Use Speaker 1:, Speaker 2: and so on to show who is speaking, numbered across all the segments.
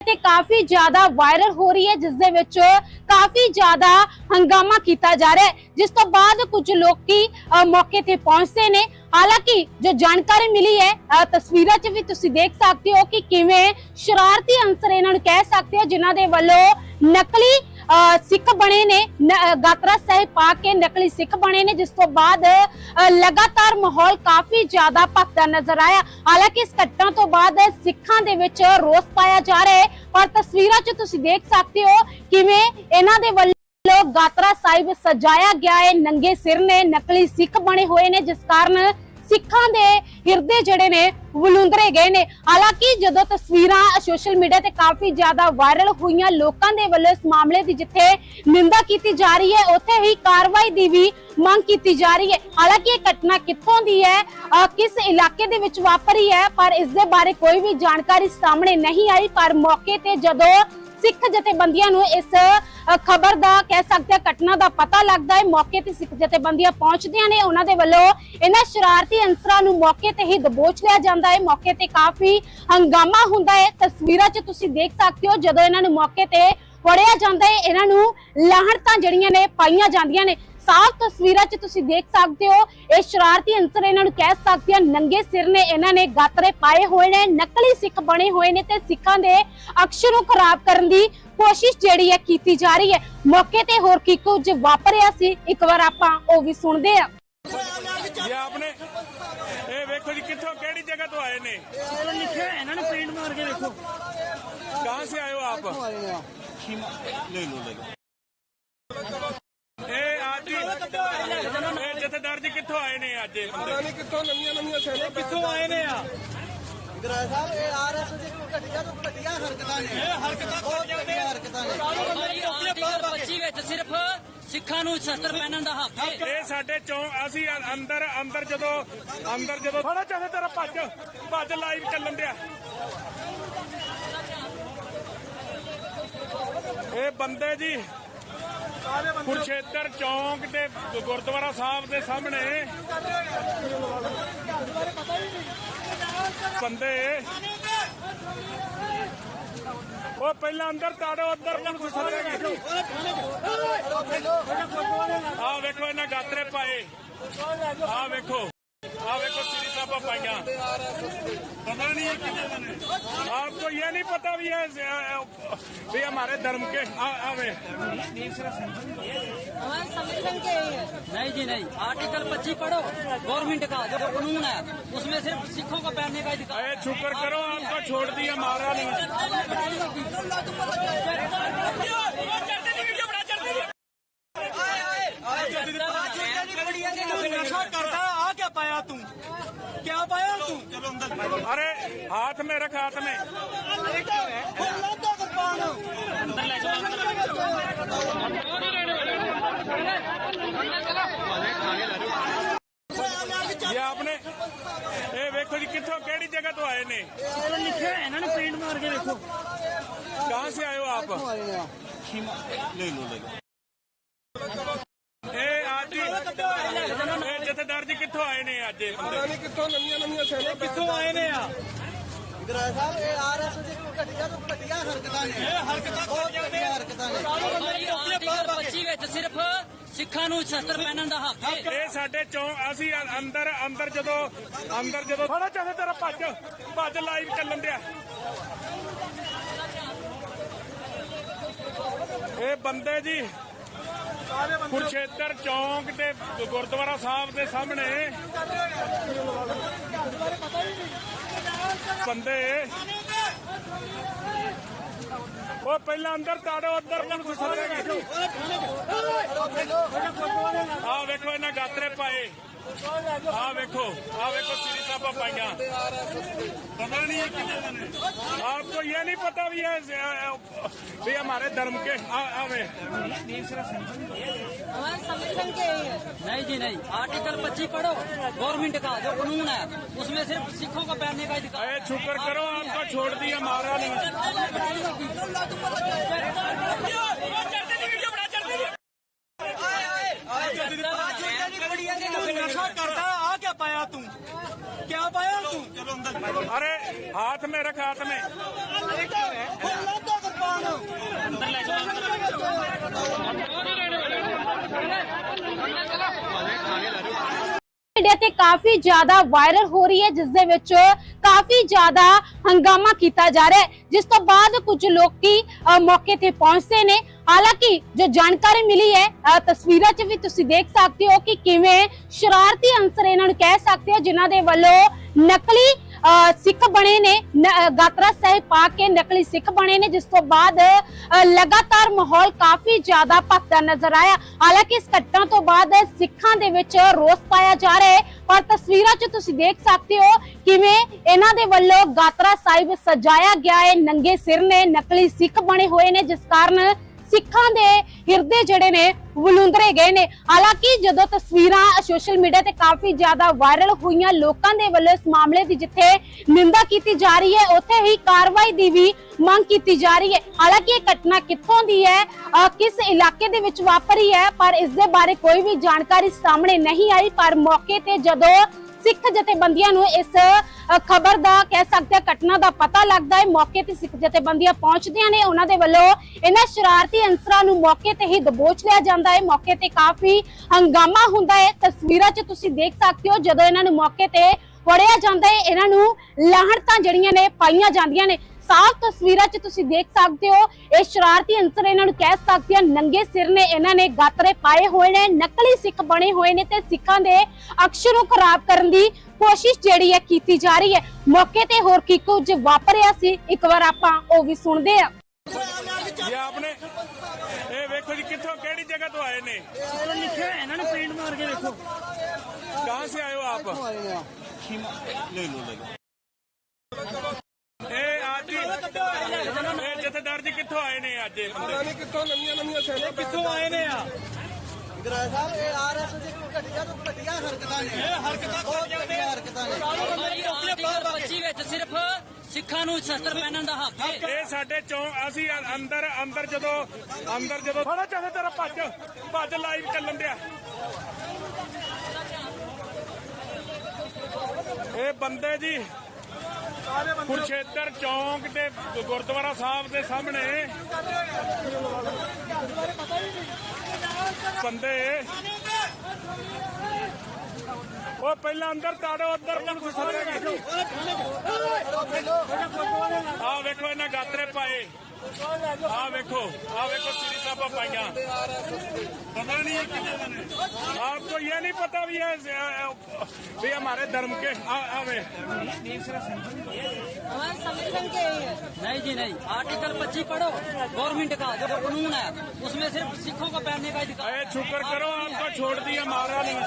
Speaker 1: ਤੇ ਕਾਫੀ ਜ਼ਿਆਦਾ ਵਾਇਰਲ ਹੋ ਰਹੀ ਹੈ ਜਿਸ ਦੇ ਵਿੱਚ ਕਾਫੀ ਜ਼ਿਆਦਾ ਹੰਗਾਮਾ ਕੀਤਾ ਜਾ ਰਿਹਾ ਹੈ। ਜਿਸ ਤੋਂ ਬਾਅਦ ਕੁਝ ਲੋਕੀ ਮੌਕੇ ਤੇ ਪਹੁੰਚਦੇ ਨੇ। ਹਾਲਾਂਕਿ ਜੋ ਜਾਣਕਾਰੀ ਮਿਲੀ ਹੈ ਤਸਵੀਰਾਂ 'ਚ ਵੀ ਤੁਸੀਂ ਦੇਖ ਸਕਦੇ ਹੋ ਕਿ ਕਿਵੇਂ ਸ਼ਰਾਰਤੀ ਅੰਸਰ ਇਹਨਾਂ ਨੂੰ ਕਹਿ ਸਕਦੇ ਹੋ ਜਿਨ੍ਹਾਂ ਦੇ ਵੱਲੋਂ ਨਕਲੀ ਸਿੱਖ ਬਣੇ ਨੇ ਗਾਤਰਾ ਸਾਹਿਬ ਪਾ ਕੇ ਨਕਲੀ ਸਿੱਖ ਬਣੇ ਨੇ, ਜਿਸ ਤੋਂ ਬਾਅਦ ਲਗਾਤਾਰ ਮਾਹੌਲ ਕਾਫੀ ਜ਼ਿਆਦਾ ਭਖਦਾ ਨਜ਼ਰ ਆਇਆ। ਹਾਲਾਂਕਿ ਇਸ ਘਟਨਾ ਤੋਂ ਬਾਅਦ ਸਿੱਖਾਂ ਦੇ ਵਿੱਚ ਰੋਸ ਪਾਇਆ ਜਾ ਰਿਹਾ ਹੈ, ਪਰ ਤਸਵੀਰਾਂ 'ਚ ਤੁਸੀਂ ਦੇਖ ਸਕਦੇ ਹੋ ਕਿਵੇਂ ਇਹਨਾਂ ਦੇ ਵੱਲੋਂ ਗਾਤਰਾ ਸਾਹਿਬ ਸਜਾਇਆ ਗਿਆ ਹੈ, ਨੰਗੇ ਸਿਰ ਨੇ ਨਕਲੀ ਸਿੱਖ ਬਣੇ ਹੋਏ ਨੇ, ਜਿਸ ਕਾਰਨ ਸਿੱਖਾਂ ਦੇ ਹਿਰਦੇ ਜਿਹੜੇ ਨੇ ਵਲੂੰਦਰੇ ਗਏ ਨੇ। ਹਾਲਾਂਕਿ ਜਦੋਂ ਤਸਵੀਰਾਂ ਸੋਸ਼ਲ ਮੀਡੀਆ ਤੇ ਕਾਫੀ ਜ਼ਿਆਦਾ ਵਾਇਰਲ ਹੋਈਆਂ ਲੋਕਾਂ ਦੇ ਵੱਲੋਂ ਇਸ ਮਾਮਲੇ ਦੀ ਜਿੱਥੇ ਨਿੰਦਾ ਕੀਤੀ ਜਾ ਰਹੀ ਹੈ, ਉੱਥੇ ਹੀ ਕਾਰਵਾਈ ਦੀ ਵੀ ਮੰਗ ਕੀਤੀ ਜਾ ਰਹੀ ਹੈ। ਹਾਲਾਂਕਿ ਇਹ ਘਟਨਾ ਕਿੱਥੋਂ ਦੀ ਹੈ ਕਿਸ ਇਲਾਕੇ ਦੇ ਵਿੱਚ ਵਾਪਰੀ ਹੈ, ਪਰ ਇਸ ਦੇ ਬਾਰੇ ਕੋਈ ਵੀ ਜਾਣਕਾਰੀ ਸਾਹਮਣੇ ਨਹੀਂ ਆਈ। ਪਰ ਮੌਕੇ ਤੇ ਜਦੋਂ ਸਿੱਖ ਜਥੇਬੰਦੀਆਂ ਨੂੰ ਇਸ ਖਬਰ ਦਾ ਕਹਿ ਸਕਦੇ ਘਟਨਾ ਦਾ ਪਤਾ ਲੱਗਦਾ ਹੈ। ਮੌਕੇ ਤੇ ਸਿੱਖ ਜਥੇਬੰਦੀਆਂ ਪਹੁੰਚਦੀਆਂ ਨੇ। ਉਹਨਾਂ ਦੇ ਵੱਲੋਂ ਇਹਨਾਂ ਸ਼ਰਾਰਤੀ ਅੰਸਰਾਂ ਨੂੰ ਮੌਕੇ ਤੇ ਹੀ ਦਬੋਚ ਲਿਆ ਜਾਂਦਾ ਹੈ। ਮੌਕੇ ਤੇ ਕਾਫੀ ਹੰਗਾਮਾ ਹੁੰਦਾ ਹੈ। ਤਸਵੀਰਾਂ 'ਚ ਤੁਸੀਂ ਦੇਖ ਸਕਦੇ ਹੋ ਜਦੋਂ ਇਹਨਾਂ ਨੂੰ ਮੌਕੇ ਤੇ ਫੜਿਆ ਜਾਂਦਾ ਹੈ। ਇਹਨਾਂ ਨੂੰ ਲਾਹਣਤਾਂ ਜਿਹੜੀਆਂ ਨੇ ਪਾਈਆਂ ਜਾਂਦੀਆਂ ਨੇ। ਸਾਫ਼ ਤਸਵੀਰਾਂ 'ਚ ਤੁਸੀਂ ਦੇਖ ਸਕਦੇ ਹੋ। ਇਹ ਸ਼ਰਾਰਤੀ ਅੰਸਰ ਇਹਨਾਂ ਨੂੰ ਕਹਿ ਸਕਦੇ ਆ ਨੰਗੇ ਸਿਰ ਨੇ ਇਹਨਾਂ ਨੇ ਗਾਤਰੇ ਪਾਏ ਹੋਏ ਨੇ ਨਕਲੀ ਸਿੱਖ ਬਣੇ ਹੋਏ ਨੇ ਤੇ ਸਿੱਖਾਂ ਦੇ ਅਕਸ਼ਰ ਨੂੰ ਖਰਾਬ ਕਰਨ ਦੀ ਕੋਸ਼ਿਸ਼ ਜਿਹੜੀ ਹੈ ਕੀਤੀ ਜਾ ਰਹੀ ਹੈ। ਮੌਕੇ ਤੇ ਹੋਰ ਕੀ ਕੁਝ ਵਾਪਰਿਆ ਸੀ ਇੱਕ ਵਾਰ ਆਪਾਂ ਉਹ ਵੀ ਸੁਣਦੇ ਆ
Speaker 2: ਇਹ ਆਪਨੇ ਇਹ ਵੇਖੋ ਜੀ ਕਿੱਥੋਂ ਕਿਹੜੀ ਜਗ੍ਹਾ ਤੋਂ ਆਏ ਨੇ?
Speaker 3: ਲਿਖਿਆ ਹੈ ਇਹਨਾਂ ਨੇ ਪ੍ਰਿੰਟ ਮਾਰ ਕੇ ਦੇਖੋ
Speaker 2: ਕਹਾਂ ਸੇ ਆਏ ਹੋ ਆਪ।
Speaker 3: ਲੈ ਲਓ ਲੈ ਲਓ।
Speaker 2: ਇਹ ਜਥੇਦਾਰ ਜੀ ਕਿੱਥੋਂ ਆਏ ਨੇ ਅੱਜ? ਇਹ ਬੰਦੇ
Speaker 4: ਨਹੀਂ ਕਿੱਥੋਂ ਨਵੀਆਂ ਨਵੀਆਂ ਸੈਲਾਂ
Speaker 3: ਕਿੱਥੋਂ ਆਏ ਨੇ ਆ?
Speaker 5: ਗਰਾ ਸਾਹਿਬ ਇਹ ਆਰਐਸ ਦੀ ਘਟੀਆ ਤੋਂ ਘਟੀਆ ਹਰਕਤਾਂ ਨੇ। ਇਹ ਹਰਕਤਾਂ ਘਟੀਆ ਹਰਕਤਾਂ ਨੇ।
Speaker 6: 25 ਵਿੱਚ ਸਿਰਫ ਸਿੱਖਾਂ ਨੂੰ ਸ਼ਸਤਰ ਪਹਿਨਣ ਦਾ ਹੱਕ ਹੈ।
Speaker 2: ਇਹ ਸਾਡੇ ਚੋਂ ਅਸੀਂ ਅ- ਅੰਦਰ ਅੰਦਰ ਜਦੋਂ ਅੰਦਰ ਜਦੋਂ ਥੋੜਾ ਚਾਹੇ ਤੇਰਾ ਭੱਜ ਭੱਜ ਲਾਈਵ ਚੱਲਣ ਦਿਆ ਇਹ ਬੰਦੇ ਜੀ ਕੁਰਸ਼ੇਤਰ ਚੌਂਕ ਤੇ ਗੁਰਦੁਆਰਾ ਸਾਹਿਬ ਦੇ ਸਾਹਮਣੇ ਬੰਦੇ ਉਹ ਪਹਿਲਾਂ ਅੰਦਰ ਤਾੜੋ ਉੱਧਰ ਨੂੰ ਸੱਦੇਗੇ ਆ ਵੇਖੋ ਇਹਨਾਂ ਗਾਤਰੇ ਪਾਏ ਆ ਵੇਖੋ پتا نہیں آپ کو یہ نہیں پتا بھی ہے ہمارے
Speaker 6: دھرم کے آوے نہیں جی نہیں آرٹیکل پچیس پڑھو گورنمنٹ کا جو قانون ہے اس میں صرف سکھوں
Speaker 2: کو پہننے کا ادھکار شکر کرو آپ کو
Speaker 3: چھوڑ دیا ہمارا نہیں पाया तू क्या पाया तू चलो अंदर
Speaker 2: अरे हाथ में रख हाथ में ये आपने ਇਹ ਵੇਖੋ ਜੀ ਕਿੱਥੋਂ ਕਿਹੜੀ ਜਗ੍ਹਾ ਤੋਂ ਆਏ ਨੇ
Speaker 3: लिखिया है ਇਹਨਾਂ ਨੇ ਪ੍ਰਿੰਟ ਮਾਰ ਕੇ ਦੇਖੋ
Speaker 2: ਕਹਾਂ ਸੇ ਆਏ ਹੋ ਆਪ
Speaker 3: ਲੈ ਲਓ ਲੈ ਲਓ
Speaker 2: ਇਹ ਅੱਜ ਹੀ ਇਹ ਜਥੇਦਾਰ ਜੀ ਕਿੱਥੋਂ ਆਏ ਨੇ ਅੱਜ? ਇਹ ਬੰਦੇ
Speaker 4: ਨਹੀਂ ਕਿੱਥੋਂ ਨਵੀਆਂ ਨਵੀਆਂ ਸੈਲਾਂ
Speaker 3: ਕਿੱਥੋਂ ਆਏ ਨੇ ਆ?
Speaker 5: ਗਰਾ ਸਾਹਿਬ ਇਹ ਆਰਐਸ ਦੀ ਘਟੀਆ ਤੋਂ ਘਟੀਆ ਹਰਕਤਾਂ ਨੇ। ਇਹ ਹਰਕਤਾਂ ਘਟੀਆ ਹਰਕਤਾਂ ਨੇ।
Speaker 6: ਆਰਟੀਕਲ 25 ਵਿੱਚ ਸਿਰਫ ਸਿੱਖਾਂ ਨੂੰ ਸ਼ਸਤਰ ਪਹਿਨਣ ਦਾ ਹੱਕ ਹੈ।
Speaker 2: ਇਹ ਸਾਡੇ ਚੋਂ ਅਸੀਂ ਅੰਦਰ ਅੰਦਰ ਜਦੋਂ ਅੰਦਰ ਜਦੋਂ ਥੋੜਾ ਚਾਹੇ ਤੇਰਾ ਭੱਜ ਭੱਜ ਲਾਈਵ ਚੱਲਣ ਦਿਆ। ਇਹ ਬੰਦੇ ਜੀ ਕੁਰਸ਼ੇਤਰ ਚੌਂਕ ਤੇ ਗੁਰਦੁਆਰਾ ਸਾਹਿਬ ਦੇ ਸਾਹਮਣੇ ਬੰਦੇ। ਉਹ ਪਹਿਲਾਂ ਅੰਦਰ ਤਾੜੋ ਉੱਧਰ ਨੂੰ ਸੱਦੇਗੇ ਆ ਵੇਖੋ ਇਹਨਾਂ ਗਾਤਰੇ ਪਾਏ। آپ کو یہ نہیں پتا بھی ہے بھی
Speaker 6: ਨਹੀਂ ਇਹ ਕਿਹਦੇ ਨੇ ہمارے سنگٹھن کے ہی ہے۔ نہیں جی نہیں۔ آرٹیکل پچیس پڑھو گورنمنٹ کا جو
Speaker 2: قانون ہے اس میں صرف سکھوں کو پہننے
Speaker 3: کا ادھکار ہے شکر کرو آپ کا چھوڑ دیا ہمارا نہیں۔
Speaker 2: अरे हाथ में रख हाथ में ਇੰਡੀਆ ਤੇ
Speaker 1: ਕਾਫੀ ਜ਼ਿਆਦਾ ਵਾਇਰਲ ਹੋ ਰਹੀ ਹੈ, ਜਿਸ ਦੇ ਵਿੱਚ ਕਾਫੀ ਜ਼ਿਆਦਾ ਹੰਗਾਮਾ ਕੀਤਾ ਜਾ ਰਿਹਾ ਹੈ। ਜਿਸ ਤੋਂ ਬਾਅਦ ਕੁਝ ਲੋਕੀ ਮੌਕੇ ਤੇ ਪਹੁੰਚਦੇ ਨੇ। ਹਾਲਾਂਕਿ ਜੋ ਜਾਣਕਾਰੀ ਮਿਲੀ ਹੈ ਤਸਵੀਰਾਂ 'ਚ ਵੀ ਤੁਸੀਂ ਦੇਖ ਸਕਦੇ ਹੋ ਕਿ ਕਿਵੇਂ ਸ਼ਰਾਰਤੀ ਅੰਸਰ ਇਹਨਾਂ ਨੂੰ ਕਹਿ ਸਕਦੇ ਹੋ, ਜਿਨ੍ਹਾਂ ਦੇ ਵੱਲੋਂ ਨਕਲੀ ਸਿੱਖ ਬਣੇ ਨੇ ਗਾਤਰਾ ਸਾਹਿਬ ਪਾ ਕੇ ਨਕਲੀ ਸਿੱਖ ਬਣੇ ਨੇ, ਜਿਸ ਤੋਂ ਬਾਅਦ ਲਗਾਤਾਰ ਮਾਹੌਲ ਕਾਫੀ ਜ਼ਿਆਦਾ ਭਖਦਾ ਨਜ਼ਰ ਆਇਆ। ਹਾਲਾਂਕਿ ਇਸ ਘਟਨਾ ਤੋਂ ਬਾਅਦ ਸਿੱਖਾਂ ਦੇ ਵਿੱਚ ਰੋਸ ਪਾਇਆ ਜਾ ਰਿਹਾ ਹੈ, ਪਰ ਤਸਵੀਰਾਂ 'ਚ ਤੁਸੀਂ ਦੇਖ ਸਕਦੇ ਹੋ ਕਿਵੇਂ ਇਹਨਾਂ ਦੇ ਵੱਲੋਂ ਗਾਤਰਾ ਸਾਹਿਬ ਸਜਾਇਆ ਗਿਆ ਹੈ, ਨੰਗੇ ਸਿਰ ਨੇ ਨਕਲੀ ਸਿੱਖ ਬਣੇ ਹੋਏ ਨੇ, ਜਿਸ ਕਾਰਨ ਸਿੱਖਾਂ ਦੇ ਹਿਰਦੇ ਜਿਹੜੇ ਨੇ ਵਲੂੰਦਰੇ ਗਏ ਨੇ। ਹਾਲਾਂਕਿ ਜਦੋਂ ਤਸਵੀਰਾਂ ਸੋਸ਼ਲ ਮੀਡੀਆ ਤੇ ਕਾਫੀ ਜ਼ਿਆਦਾ ਵਾਇਰਲ ਹੋਈਆਂ ਲੋਕਾਂ ਦੇ ਵੱਲੋਂ ਇਸ ਮਾਮਲੇ ਦੀ ਜਿੱਥੇ ਨਿੰਦਾ ਕੀਤੀ ਜਾ ਰਹੀ ਹੈ, ਉੱਥੇ ਹੀ ਕਾਰਵਾਈ ਦੀ ਵੀ ਮੰਗ ਕੀਤੀ ਜਾ ਰਹੀ ਹੈ। ਹਾਲਾਂਕਿ ਇਹ ਘਟਨਾ ਕਿੱਥੋਂ ਦੀ ਹੈ ਕਿਸ ਇਲਾਕੇ ਦੇ ਵਿੱਚ ਵਾਪਰੀ ਹੈ, ਪਰ ਇਸ ਦੇ ਬਾਰੇ ਕੋਈ ਵੀ ਜਾਣਕਾਰੀ ਸਾਹਮਣੇ ਨਹੀਂ ਆਈ। ਪਰ ਮੌਕੇ ਤੇ ਜਦੋਂ ਸਿੱਖ ਜਥੇਬੰਦੀਆਂ ਨੂੰ ਇਸ ਖਬਰ ਦਾ ਕਹਿ ਸਕਦੇ ਘਟਨਾ ਦਾ ਪਤਾ ਲੱਗਦਾ ਹੈ। ਮੌਕੇ ਤੇ ਸਿੱਖ ਜਥੇਬੰਦੀਆਂ ਪਹੁੰਚਦੀਆਂ ਨੇ। ਉਹਨਾਂ ਦੇ ਵੱਲੋਂ ਇਹਨਾਂ ਸ਼ਰਾਰਤੀ ਅੰਸਰਾਂ ਨੂੰ ਮੌਕੇ ਤੇ ਹੀ ਦਬੋਚ ਲਿਆ ਜਾਂਦਾ ਹੈ। ਮੌਕੇ ਤੇ ਕਾਫੀ ਹੰਗਾਮਾ ਹੁੰਦਾ ਹੈ। ਤਸਵੀਰਾਂ 'ਚ ਤੁਸੀਂ ਦੇਖ ਸਕਦੇ ਹੋ, ਜਦੋਂ ਇਹਨਾਂ ਨੂੰ ਮੌਕੇ ਤੇ ਫੜਿਆ ਜਾਂਦਾ ਹੈ, ਇਹਨਾਂ ਨੂੰ ਲਾਹਣਤਾਂ ਜਿਹੜੀਆਂ ਨੇ ਪਾਈਆਂ ਜਾਂਦੀਆਂ ਨੇ। ਸਾਫ਼ ਤਸਵੀਰਾਂ 'ਚ ਤੁਸੀਂ ਦੇਖ ਸਕਦੇ ਹੋ। ਇਹ ਸ਼ਰਾਰਤੀ ਅੰਸਰ ਇਹਨਾਂ ਨੂੰ ਕਹਿ ਸਕਦੇ ਆ ਨੰਗੇ ਸਿਰ ਨੇ ਇਹਨਾਂ ਨੇ ਗਾਤਰੇ ਪਾਏ ਹੋਏ ਨੇ ਨਕਲੀ ਸਿੱਖ ਬਣੇ ਹੋਏ ਨੇ ਤੇ ਸਿੱਖਾਂ ਦੇ ਅਕਸ਼ਰ ਨੂੰ ਖਰਾਬ ਕਰਨ ਦੀ ਕੋਸ਼ਿਸ਼ ਜਿਹੜੀ ਹੈ ਕੀਤੀ ਜਾ ਰਹੀ ਹੈ। ਮੌਕੇ ਤੇ ਹੋਰ ਕੀ ਕੁਝ ਵਾਪਰਿਆ ਸੀ ਇੱਕ ਵਾਰ ਆਪਾਂ ਉਹ ਵੀ ਸੁਣਦੇ ਆ
Speaker 2: ਇਹ ਆਪਨੇ ਇਹ ਵੇਖੋ ਜੀ ਕਿੱਥੋਂ ਕਿਹੜੀ ਜਗ੍ਹਾ ਤੋਂ ਆਏ ਨੇ?
Speaker 3: ਲਿਖਿਆ ਇਹਨਾਂ ਨੇ ਪ੍ਰਿੰਟ ਮਾਰ ਕੇ ਦੇਖੋ
Speaker 2: ਕਹਾਂ ਸੇ ਆਏ ਹੋ ਆਪ? ਇਹ ਅੱਜ ਹੀ- ਜਥੇਦਾਰ ਜੀ ਕਿੱਥੋਂ ਆਏ ਨੇ ਅੱਜ ਇਹ ਬੰਦੇ?
Speaker 4: ਪਤਾ ਨਹੀਂ ਕਿੱਥੋਂ ਨਵੀਆਂ ਨਵੀਆਂ ਸੈਨੇ
Speaker 3: ਕਿੱਥੋਂ ਆਏ ਨੇ ਆ?
Speaker 5: ਗਰਾ ਸਾਹਿਬ ਇਹ ਆਰਐਸ ਦੀ ਘਟੀਆ ਤੋਂ ਘਟੀਆ ਹਰਕਤਾਂ ਨੇ। ਇਹ ਹਰਕਤਾਂ ਘਟੀਆ ਹਰਕਤਾਂ ਨੇ।
Speaker 6: 25 ਵਿੱਚ ਸਿਰਫ ਸਿੱਖਾਂ ਨੂੰ ਸ਼ਸਤਰ ਪਹਿਨਣ ਦਾ ਹੱਕ ਹੈ।
Speaker 2: ਇਹ ਸਾਡੇ ਚੋਂ ਅਸੀਂ ਅੰਦਰ ਅੰਦਰ ਜਦੋਂ ਅੰਦਰ ਜਦੋਂ ਥੋੜਾ ਚਾਹੇ ਤੇਰਾ ਭੱਜ ਭੱਜ ਲਾਈਵ ਚੱਲਣ ਦਿਆ ਇਹ ਬੰਦੇ ਜੀ ਕੁਰਸ਼ੇਤਰ ਚੌਂਕ ਤੇ ਗੁਰਦੁਆਰਾ ਸਾਹਿਬ ਦੇ ਸਾਹਮਣੇ ਬੰਦੇ। ਉਹ ਪਹਿਲਾਂ ਅੰਦਰ ਤਾੜੋ, ਅੰਦਰ ਪੁਲਿਸ ਸਾਰੇ ਆ ਵੇਖੋ ਇਹਨਾਂ ਗਾਤਰੇ ਪਾਏ। ਆ ਵੇਖੋ ਆ ਵੇਖੋ ਸ੍ਰੀ ਸਾਹਿਬਾ ਪਾਈਆਂ ਪਤਾ नहीं है कितने बने आपको ये नहीं पता भी है भी हमारे धर्म के आ, आवे
Speaker 6: नहीं जी नहीं आर्टिकल 25 पढ़ो गवर्नमेंट का जो कानून है उसमें सिर्फ सिखों को पहनने का अधिकार
Speaker 2: अरे शुक्र करो आपको छोड़ दिया मारा नहीं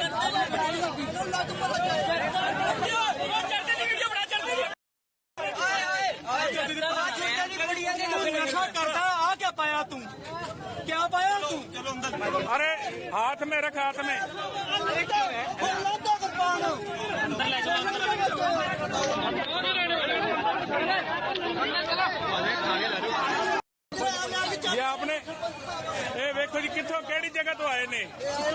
Speaker 3: करता आ क्या पाया तू क्या पाया तू चलो अंदर
Speaker 2: अरे हाथ में रख हाथ में ये आपने ਇਹ ਵੇਖੋ ਜੀ ਕਿੱਥੋਂ ਕਿਹੜੀ ਜਗ੍ਹਾ ਤੋਂ ਆਏ ਨੇ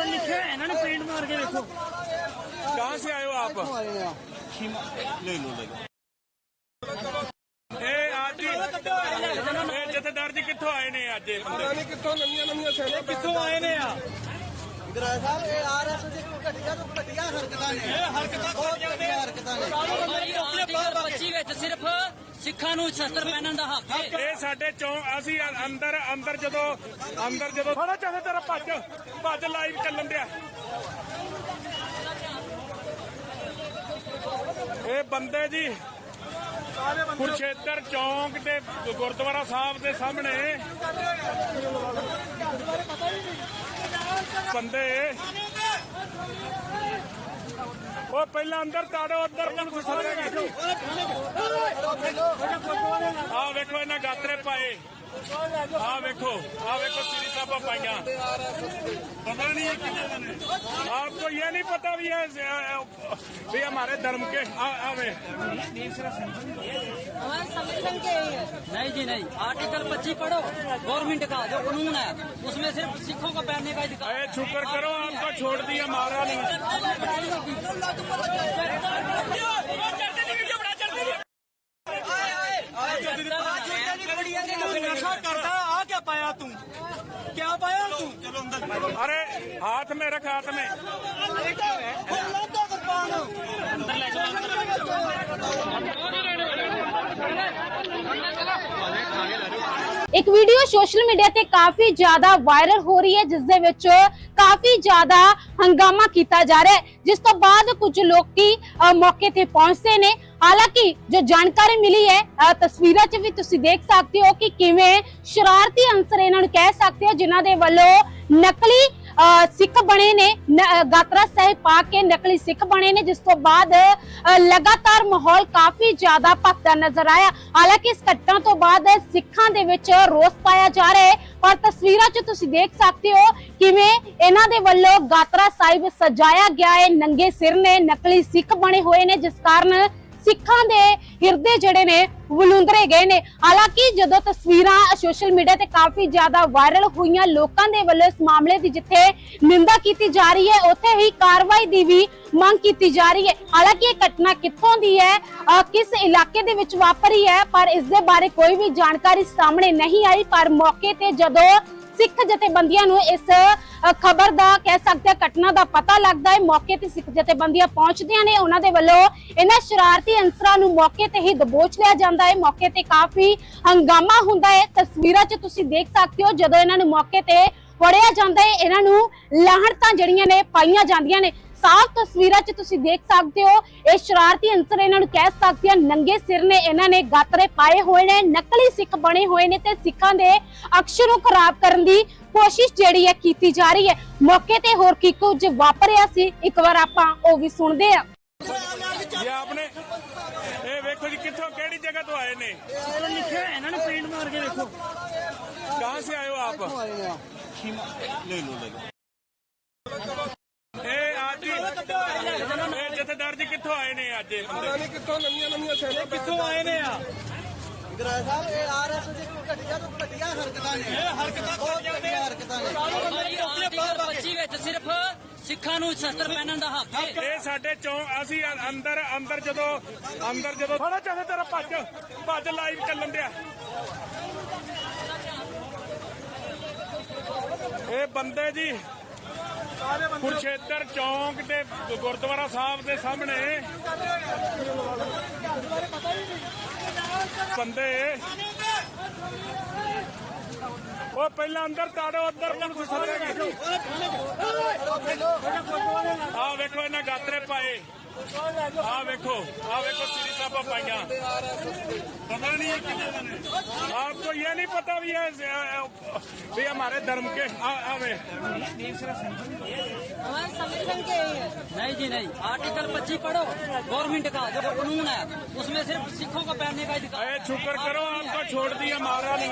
Speaker 3: लिखिया ਇਹਨਾਂ ਨੇ ਪ੍ਰਿੰਟ ਮਾਰ ਕੇ ਦੇਖੋ
Speaker 2: ਕਹਾਂ ਸੇ ਆਏ ਹੋ ਆਪ ਇਹ ਇਹ ਜਥੇਦਾਰ ਜੀ ਕਿੱਥੋਂ ਆਏ ਨੇ ਅੱਜ? ਇਹ ਬੰਦੇ
Speaker 4: ਪਤਾ ਨਹੀਂ ਕਿੱਥੋਂ ਨਵੀਆਂ ਨਵੀਆਂ ਸੈਨੇ
Speaker 3: ਕਿੱਥੋਂ ਆਏ ਨੇ ਆ?
Speaker 5: ਗਰਾ ਸਾਹਿਬ ਇਹ ਆਰਐਸ ਦੀ ਘਟੀਆ ਤੋਂ ਘਟੀਆ ਹਰਕਤਾਂ ਨੇ। ਇਹ ਹਰਕਤਾਂ ਘਟੀਆ ਹਰਕਤਾਂ ਨੇ।
Speaker 6: 25 ਵਿੱਚ ਸਿਰਫ ਸਿੱਖਾਂ ਨੂੰ ਸ਼ਸਤਰ ਪਹਿਨਣ ਦਾ ਹੱਕ ਹੈ।
Speaker 2: ਇਹ ਸਾਡੇ ਚੋਂ ਅਸੀਂ ਅੰਦਰ ਅੰਦਰ ਜਦੋਂ ਅੰਦਰ ਜਦੋਂ ਥੋੜਾ ਚਾਹੇ ਤੇਰਾ ਭੱਜ ਭੱਜ ਲਾਈਵ ਚੱਲਣ ਦਿਆ ਇਹ ਬੰਦੇ ਜੀ ਕੁਰਸ਼ੇਤਰ ਚੌਂਕ ਤੇ ਗੁਰਦੁਆਰਾ ਸਾਹਿਬ ਦੇ ਸਾਹਮਣੇ ਬੰਦੇ। ਉਹ ਪਹਿਲਾਂ ਅੰਦਰ ਤਾੜੋ ਉੱਧਰ ਪੁਲਿਸ ਸਾਰੇ ਆ ਵੇਖੋ ਇਹਨਾਂ ਗਾਤਰੇ ਪਾਏ। ਆ ਵੇਖੋ ਆ ਵੇਖੋ ਸ੍ਰੀ ਸਾਹਿਬਾ ਪਾਈਆਂ पता नहीं है कितने बने आपको ये नहीं पता भी है भी हमारे धर्म के आ, आवे
Speaker 6: नहीं जी नहीं आर्टिकल 25 पढ़ो गवर्नमेंट का जो कानून है उसमें सिर्फ सिखों को पहनने का अधिकार
Speaker 2: अरे शुक्र करो आपको छोड़ दिया मारा नहीं अरे हाथ में रख हाथ में
Speaker 1: ਇੱਕ ਵੀਡੀਓ ਸੋਸ਼ਲ ਮੀਡੀਆ ਤੇ ਕਾਫੀ ਜ਼ਿਆਦਾ ਵਾਇਰਲ ਹੋ ਰਹੀ ਹੈ ਜਿਸ ਦੇ ਵਿੱਚ ਕਾਫੀ ਜ਼ਿਆਦਾ ਹੰਗਾਮਾ ਕੀਤਾ ਜਾ ਰਿਹਾ ਹੈ ਜਿਸ ਤੋਂ ਬਾਅਦ ਕੁਝ ਲੋਕੀ ਅ, ਮੌਕੇ ਤੇ ਪਹੁੰਚਦੇ ਨੇ ਹਾਲਾਂਕਿ ਜੋ ਜਾਣਕਾਰੀ ਮਿਲੀ ਹੈ ਤਸਵੀਰਾਂ 'ਚ ਵੀ ਤੁਸੀਂ ਦੇਖ ਸਕਦੇ ਹੋ ਕਿ ਕਿਵੇਂ ਸ਼ਰਾਰਤੀ ਅੰਸਰ ਇਹਨਾਂ ਨੂੰ ਕਹਿ ਸਕਦੇ ਹੋ, ਜਿਨ੍ਹਾਂ ਦੇ ਵੱਲੋਂ ਨਕਲੀ ਸਿੱਖ ਬਣੇ ਨੇ ਗਾਤਰਾ ਸਾਹਿਬ ਪਾ ਕੇ ਨਕਲੀ ਸਿੱਖ ਬਣੇ ਨੇ, ਜਿਸ ਤੋਂ ਬਾਅਦ ਲਗਾਤਾਰ ਮਾਹੌਲ ਕਾਫੀ ਜ਼ਿਆਦਾ ਭਖਦਾ ਨਜ਼ਰ ਆਇਆ। ਹਾਲਾਂਕਿ ਇਸ ਘਟਨਾ ਤੋਂ ਬਾਅਦ ਸਿੱਖਾਂ ਦੇ ਵਿੱਚ ਰੋਸ ਪਾਇਆ ਜਾ ਰਿਹਾ ਹੈ, ਪਰ ਤਸਵੀਰਾਂ 'ਚ ਤੁਸੀਂ ਦੇਖ ਸਕਦੇ ਹੋ ਕਿਵੇਂ ਇਹਨਾਂ ਦੇ ਵੱਲੋਂ ਗਾਤਰਾ ਸਾਹਿਬ ਸਜਾਇਆ ਗਿਆ ਹੈ, ਨੰਗੇ ਸਿਰ ਨੇ ਨਕਲੀ ਸਿੱਖ ਬਣੇ ਹੋਏ ਨੇ, ਜਿਸ ਕਾਰਨ ਸਿੱਖਾਂ ਦੇ ਹਿਰਦੇ ਜਿਹੜੇ ਨੇ ਵਲੂੰਦਰੇ ਗਏ ਨੇ। ਹਾਲਾਂਕਿ ਜਦੋਂ ਤਸਵੀਰਾਂ ਸੋਸ਼ਲ ਮੀਡੀਆ ਤੇ ਕਾਫੀ ਜ਼ਿਆਦਾ ਵਾਇਰਲ ਹੋਈਆਂ ਲੋਕਾਂ ਦੇ ਵੱਲੋਂ ਇਸ ਮਾਮਲੇ ਦੀ ਜਿੱਥੇ ਨਿੰਦਾ ਕੀਤੀ ਜਾ ਰਹੀ ਹੈ, ਉੱਥੇ ਹੀ ਕਾਰਵਾਈ ਦੀ ਵੀ ਮੰਗ ਕੀਤੀ ਜਾ ਰਹੀ ਹੈ। ਹਾਲਾਂਕਿ ਇਹ ਘਟਨਾ ਕਿੱਥੋਂ ਦੀ ਹੈ ਕਿਸ ਇਲਾਕੇ ਦੇ ਵਿੱਚ ਵਾਪਰੀ ਹੈ, ਪਰ ਇਸ ਦੇ ਬਾਰੇ ਕੋਈ ਵੀ ਜਾਣਕਾਰੀ ਸਾਹਮਣੇ ਨਹੀਂ ਆਈ। ਪਰ ਮੌਕੇ ਤੇ ਜਦੋਂ ਸਿੱਖ ਜਥੇਬੰਦੀਆਂ ਨੂੰ ਇਸ ਖਬਰ ਦਾ ਕਹਿ ਸਕਦੇ ਹਾਂ ਘਟਨਾ ਦਾ ਪਤਾ ਲੱਗਦਾ ਹੈ। ਮੌਕੇ ਤੇ ਸਿੱਖ ਜਥੇਬੰਦੀਆਂ ਪਹੁੰਚਦੀਆਂ ਨੇ। ਉਹਨਾਂ ਦੇ ਵੱਲੋਂ ਇਹਨਾਂ ਸ਼ਰਾਰਤੀ ਅੰਸਰਾਂ ਨੂੰ ਮੌਕੇ ਤੇ ਹੀ ਦਬੋਚ ਲਿਆ ਜਾਂਦਾ ਹੈ। ਮੌਕੇ ਤੇ ਕਾਫੀ ਹੰਗਾਮਾ ਹੁੰਦਾ ਹੈ। ਤਸਵੀਰਾਂ 'ਚ ਤੁਸੀਂ ਦੇਖ ਸਕਦੇ ਹੋ, ਜਦੋਂ ਇਹਨਾਂ ਨੂੰ ਮੌਕੇ ਤੇ ਫੜਿਆ ਜਾਂਦਾ ਹੈ, ਇਹਨਾਂ ਨੂੰ ਲਾਹਣਤਾਂ ਜਿਹੜੀਆਂ ਨੇ ਪਾਈਆਂ ਜਾਂਦੀਆਂ ਨੇ। ਸਾਫ਼ ਤਸਵੀਰਾਂ 'ਚ ਤੁਸੀਂ ਦੇਖ ਸਕਦੇ ਹੋ ਇਹ ਸ਼ਰਾਰਤੀ ਅੰਸਰ ਇਹਨਾਂ ਨੂੰ ਕਹਿ ਸਕਦੇ ਆ ਨੰਗੇ ਸਿਰ ਨੇ ਇਹਨਾਂ ਨੇ ਗਾਤਰੇ ਪਾਏ ਹੋਏ ਨੇ ਨਕਲੀ ਸਿੱਖ ਬਣੇ ਹੋਏ ਨੇ ਤੇ ਸਿੱਖਾਂ ਦੇ ਅਕਸ਼ਰ ਨੂੰ ਖਰਾਬ ਕਰਨ ਦੀ ਕੋਸ਼ਿਸ਼ ਜਿਹੜੀ ਹੈ ਕੀਤੀ ਜਾ ਰਹੀ ਹੈ। ਮੌਕੇ ਤੇ ਹੋਰ ਕੀ ਕੁਝ ਵਾਪਰਿਆ ਸੀ ਇੱਕ ਵਾਰ ਆਪਾਂ ਉਹ ਵੀ ਸੁਣਦੇ ਆ
Speaker 2: ਇਹ ਆਪਨੇ ਇਹ ਵੇਖੋ ਜੀ ਕਿੱਥੋਂ ਕਿਹੜੀ ਜਗ੍ਹਾ ਤੋਂ ਆਏ ਨੇ?
Speaker 3: ਲਿਖਿਆ ਇਹਨਾਂ ਨੇ ਪੇਂਟ ਮਾਰ ਕੇ ਵੇਖੋ।
Speaker 2: ਕਹਾਂ ਸੇ ਆਏ ਹੋ ਆਪ? ਇਹ ਅੱਜ ਹੀ- ਇਹ ਜਥੇਦਾਰ ਜੀ ਕਿੱਥੋਂ ਆਏ ਨੇ ਅੱਜ ਇਹ ਬੰਦੇ?
Speaker 4: ਪਤਾ ਨਹੀਂ ਕਿੱਥੋਂ ਨਵੀਆਂ ਨਵੀਆਂ ਸੈਨਿਕ
Speaker 3: ਕਿੱਥੋਂ ਆਏ ਨੇ ਆ?
Speaker 5: ਗਰਾਜ ਸਾਹਿਬ ਇਹ ਆਰਐਸ ਦੀ ਘਟੀਆ ਤੋਂ ਘਟੀਆ ਹਰਕਤਾਂ ਨੇ। ਇਹ ਹਰਕਤਾਂ ਬਹੁਤ ਘਟੀਆ ਹਰਕਤਾਂ ਨੇ।
Speaker 6: ਭਾਈ ਆਰਟੀਕਲ 25 ਵਿੱਚ ਸਿਰਫ ਸਿੱਖਾਂ ਨੂੰ ਸ਼ਸਤਰ ਪਹਿਨਣ ਦਾ ਹੱਕ ਹੈ।
Speaker 2: ਇਹ ਸਾਡੇ ਚੌਂ ਅਸੀਂ ਅੰਦਰ ਅੰਦਰ ਜਦੋਂ ਅੰਦਰ ਜਦੋਂ ਥੋੜਾ ਚਾਹੇ ਤੇਰਾ ਭੱਜ ਭੱਜ ਲਾਈਵ ਚੱਲਣ ਦਿਆ ਇਹ ਬੰਦੇ ਜੀ ਕੁਰਸ਼ੇਤਰ ਚੌਂਕ ਤੇ ਗੁਰਦੁਆਰਾ ਸਾਹਿਬ ਦੇ ਸਾਹਮਣੇ ਬੰਦੇ। ਉਹ ਪਹਿਲਾਂ ਅੰਦਰ ਤਾੜੋ, ਉੱਧਰ ਪੁਲਿਸ ਸੱਦੇਗੀ ਆ ਵੇਖੋ ਇਹਨਾਂ ਗਾਤਰੇ ਪਾਏ। ਆ ਵੇਖੋ ਆ ਵੇਖੋ ਸ੍ਰੀ ਸਾਹਿਬਾ ਪਾਈਆਂ पता नहीं है कितने दिन है। आपको ये नहीं पता भी है भी हमारे धर्म के आ, आवे
Speaker 6: नहीं जी नहीं आर्टिकल 25 पढ़ो गवर्नमेंट का जो कानून है उसमें सिर्फ सिखों को पहनने का अधिकार
Speaker 2: अरे शुक्र करो आपको छोड़ दिया मारा नहीं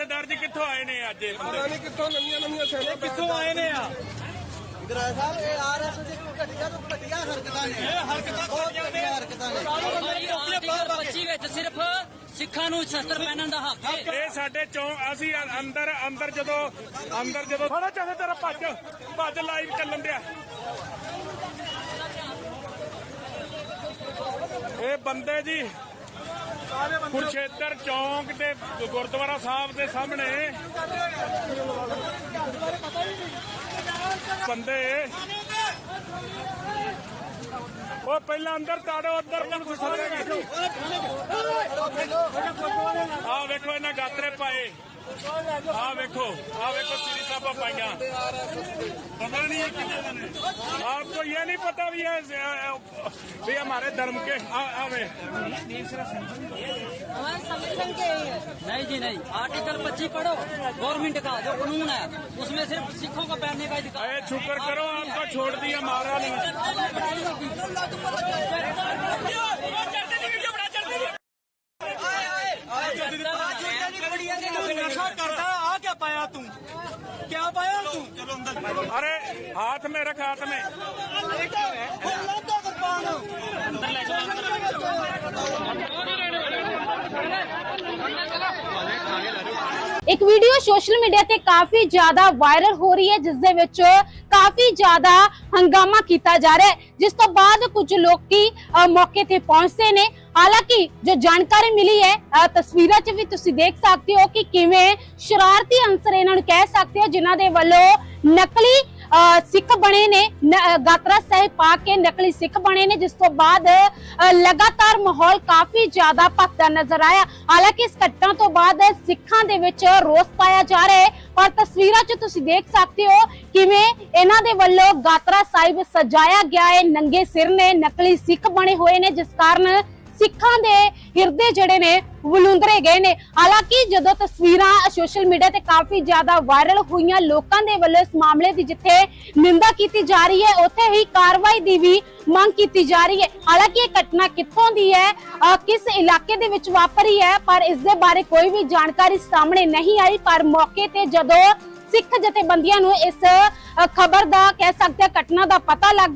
Speaker 2: ਜਥੇਦਾਰ ਜੀ ਕਿੱਥੋਂ ਆਏ ਨੇ ਅੱਜ? ਇਹ ਬੰਦੇ
Speaker 4: ਪਤਾ ਨਹੀਂ ਕਿੱਥੋਂ ਨਵੀਆਂ ਨਵੀਆਂ ਸੈਨਿਕ
Speaker 3: ਕਿੱਥੋਂ ਆਏ ਨੇ ਆ?
Speaker 5: ਗਰਾਜ ਸਾਹਿਬ ਇਹ ਆਰਐਸ ਦੀ ਘਟੀਆ ਤੋਂ ਘਟੀਆ ਹਰਕਤਾਂ ਨੇ। ਇਹ ਹਰਕਤਾਂ ਘਟੀਆ ਹਰਕਤਾਂ ਨੇ।
Speaker 6: ਭਾਈ ਆਰਟੀਕਲ 25 ਵਿੱਚ ਸਿਰਫ ਸਿੱਖਾਂ ਨੂੰ ਸ਼ਸਤਰ ਪਹਿਨਣ ਦਾ ਹੱਕ ਹੈ।
Speaker 2: ਇਹ ਸਾਡੇ ਚੌਂ ਅਸੀਂ ਅੰਦਰ ਅੰਦਰ ਜਦੋਂ ਅੰਦਰ ਜਦੋਂ ਥੋੜਾ ਚਾਹੇ ਤੇਰਾ ਭੱਜ ਭੱਜ ਲਾਈਵ ਚੱਲਣ ਦਿਆ ਇਹ ਬੰਦੇ ਜੀ ਕੁਰਸ਼ੇਤਰ ਚੌਂਕ ਤੇ ਗੁਰਦੁਆਰਾ ਸਾਹਿਬ ਦੇ ਸਾਹਮਣੇ ਬੰਦੇ। ਉਹ ਪਹਿਲਾਂ ਅੰਦਰ ਤਾੜੋ ਉੱਧਰ ਪੁਲਿਸ ਸੱਦੇਗੀ ਆ ਵੇਖੋ ਇਹਨਾਂ ਗਾਤਰੇ ਪਾਏ। آپ کو یہ نہیں پتا بھی ہے ہمارے دھرم کے نہیں جی نہیں آرٹیکل پچی پڑھو گورنمنٹ کا
Speaker 6: جو قانون ہے اس میں صرف سکھوں کو پہننے کا ادھکار کرو آپ کو چھوڑ دیا مارا نہیں
Speaker 2: अरे हाथ में रख हाथ में
Speaker 1: ਇੱਕ ਵੀਡੀਓ ਸੋਸ਼ਲ ਮੀਡੀਆ ਤੇ ਕਾਫੀ ਜ਼ਿਆਦਾ ਵਾਇਰਲ ਹੋ ਰਹੀ ਹੈ ਜਿਸ ਦੇ ਵਿੱਚ ਕਾਫੀ ਜ਼ਿਆਦਾ ਹੰਗਾਮਾ ਕੀਤਾ ਜਾ ਰਿਹਾ ਹੈ ਜਿਸ ਤੋਂ ਬਾਅਦ ਕੁਝ ਲੋਕੀ ਅ, ਮੌਕੇ ਤੇ ਪਹੁੰਚਦੇ ਨੇ ਹਾਲਾਂਕਿ ਜੋ ਜਾਣਕਾਰੀ ਮਿਲੀ ਹੈ ਅ, ਤਸਵੀਰਾਂ 'ਚ ਵੀ ਤੁਸੀਂ ਦੇਖ ਸਕਦੇ ਹੋ ਕਿ ਕਿਵੇਂ ਸ਼ਰਾਰਤੀ ਅੰਸਰ ਇਹਨਾਂ ਨੂੰ ਕਹਿ ਸਕਦੇ ਹੋ ਜਿਨ੍ਹਾਂ ਦੇ ਵੱਲੋਂ ਨਕਲੀ ਸਿੱਖ ਬਣੇ ਨੇ ਗਾਤਰਾ ਸਾਹਿਬ ਪਾ ਕੇ ਨਕਲੀ ਸਿੱਖ ਬਣੇ ਨੇ, ਜਿਸ ਤੋਂ ਬਾਅਦ ਲਗਾਤਾਰ ਮਾਹੌਲ ਕਾਫੀ ਜ਼ਿਆਦਾ ਭਖਦਾ ਨਜ਼ਰ ਆਇਆ। ਹਾਲਾਂਕਿ ਇਸ ਘਟਨਾ ਤੋਂ ਬਾਅਦ ਸਿੱਖਾਂ ਦੇ ਵਿੱਚ ਰੋਸ ਪਾਇਆ ਜਾ ਰਿਹਾ ਹੈ, ਪਰ ਤਸਵੀਰਾਂ 'ਚ ਤੁਸੀਂ ਦੇਖ ਸਕਦੇ ਹੋ ਕਿਵੇਂ ਇਹਨਾਂ ਦੇ ਵੱਲੋਂ ਗਾਤਰਾ ਸਾਹਿਬ ਸਜਾਇਆ ਗਿਆ ਹੈ, ਨੰਗੇ ਸਿਰ ਨੇ ਨਕਲੀ ਸਿੱਖ ਬਣੇ ਹੋਏ ਨੇ, ਜਿਸ ਕਾਰਨ ਸਿੱਖਾਂ ਦੇ ਹਿਰਦੇ ਜਿਹੜੇ ਨੇ ਵਲੂੰਦਰੇ ਗਏ ਨੇ। ਹਾਲਾਂਕਿ ਜਦੋਂ ਤਸਵੀਰਾਂ ਸੋਸ਼ਲ ਮੀਡੀਆ ਤੇ ਕਾਫੀ ਜ਼ਿਆਦਾ ਵਾਇਰਲ ਹੋਈਆਂ ਲੋਕਾਂ ਦੇ ਵੱਲੋਂ ਇਸ ਮਾਮਲੇ ਦੀ ਜਿੱਥੇ ਨਿੰਦਾ ਕੀਤੀ ਜਾ ਰਹੀ ਹੈ, ਉੱਥੇ ਹੀ ਕਾਰਵਾਈ ਦੀ ਵੀ ਮੰਗ ਕੀਤੀ ਜਾ ਰਹੀ ਹੈ। ਹਾਲਾਂਕਿ ਇਹ ਘਟਨਾ ਕਿੱਥੋਂ ਦੀ ਹੈ ਕਿਸ ਇਲਾਕੇ ਦੇ ਵਿੱਚ ਵਾਪਰੀ ਹੈ, ਪਰ ਇਸ ਦੇ ਬਾਰੇ ਕੋਈ ਵੀ ਜਾਣਕਾਰੀ ਸਾਹਮਣੇ ਨਹੀਂ ਆਈ। ਪਰ ਮੌਕੇ ਤੇ ਜਦੋਂ ਸਿੱਖ ਜਥੇਬੰਦੀਆਂ ਨੂੰ ਇਸ ਖਬਰ ਦਾ ਕਹਿ ਸਕਦੇ ਹਾਂ, ਘਟਨਾ ਦਾ ਪਤਾ ਲੱਗਦਾ